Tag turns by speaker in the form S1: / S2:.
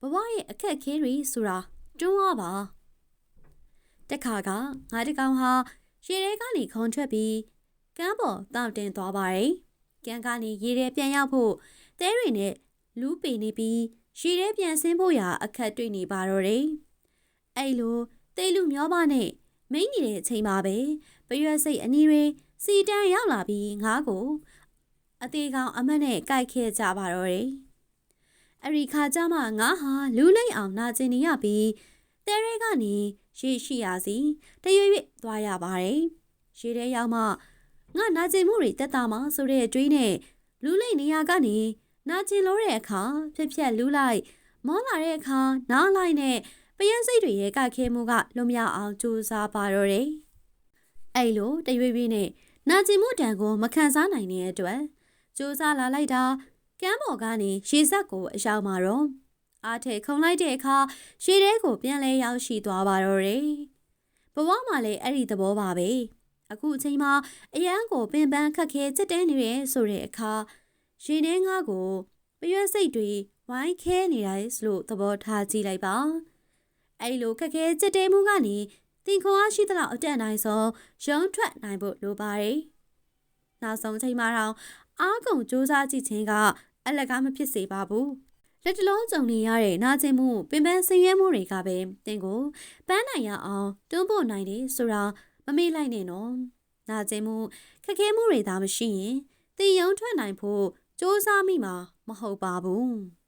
S1: ဘဝရဲ့အခက်အခဲတွေဆိုတာတွန်းအားပါတက်ခါကငါတကောင်ဟာရေထဲကနေခုံထွက်ပြီးကမ်းပေါ်တောက်တင်သွားပါတယ်ကမ်းကနေရေထဲပြန်ရောက်ဖို့တဲတွေနဲ့လူးပေနေပြီးရေထဲပြန်ဆင်းဖို့ရာအခက်တွေ့နေပါတော့တယ်အဲ့လိုတဲလူမျောပါနဲ့မိန်းနေတဲ့အချိန်မှာပဲပရွက်စိတ်အနီးတွေစီတန်းရောက်လာပြီးငါ့ကို အသေးကောင်အမတ်နဲ့ကြိုက်ခဲ့ကြပါတော့တယ်။ အရိခါကျမှငါဟာလူးလိမ့်အောင်နာကျင်နေရပြီးတဲရဲကနေရေရှိရစီတရွရွသွားရပါတယ်။ရေထဲရောက်မှငါနာကျင်မှုတွေတက်တာမှဆိုတဲ့အတွေးနဲ့လူးလိမ့်နေရကနေနာကျင်လို့တဲ့အခါဖြက်ဖြက်လူးလိုက် မောလာတဲ့အခါနားလိုက်နဲ့ပယန်းစိတ်တွေရဲ့ကခဲမှုကလွန်မြောက်အောင်ကြိုးစားပါတော့တယ်။အဲ့လိုတရွရွနဲ့နာကျင်မှုတံကိုမခံစားနိုင်တဲ့အတွက်စူးစမ်းလာလိုက်တာ ကမ်းပေါ်ကနေရေစက်ကိုအရောက်မှာတော့အားထဲခုံလိုက်တဲ့အခါရေထဲကိုပြန်လဲရောက်ရှိသွားပါတော့တယ်။ဘဝမှာလည်းအဲ့ဒီသဘောပါပဲ။အခုအချိန်မှာအရန်ကိုပင်ပန်းခက်ခဲစက်တဲနေရဲဆိုတဲ့အခါရေထဲငါးကိုပရွက်စိတ်တွေဝိုင်းခဲနေတယ်လို့သဘောထားကြည့်လိုက်ပါ။အဲ့လိုခက်ခဲစက်တဲမှုကနေတင်ခွန်အားရှိသလောက်အတက်နိုင်ဆုံးရုံးထွက်နိုင်ဖို့လိုပါတယ်။နောက်ဆုံးချိန်မှာတော့အားကုန်စူးစမ်းကြည့်ခြင်းက အလကားမဖြစ်စေပါဘူးလက်တလုံးကြုံနေရတဲ့နာကျင်မှုပင်ပန်းဆင်းရဲမှုတွေကပဲတင်းကိုပန်းနိုင်ရအောင်တွန်းပို့နိုင်တယ်ဆိုတာမမေ့လိုက်နဲ့နော်နာကျင်မှုခက်ခဲမှုတွေသာမရှိရင်တင်ယုံထွက်နိုင်ဖို့စူးစမ်းမိမှာမဟုတ်ပါဘူး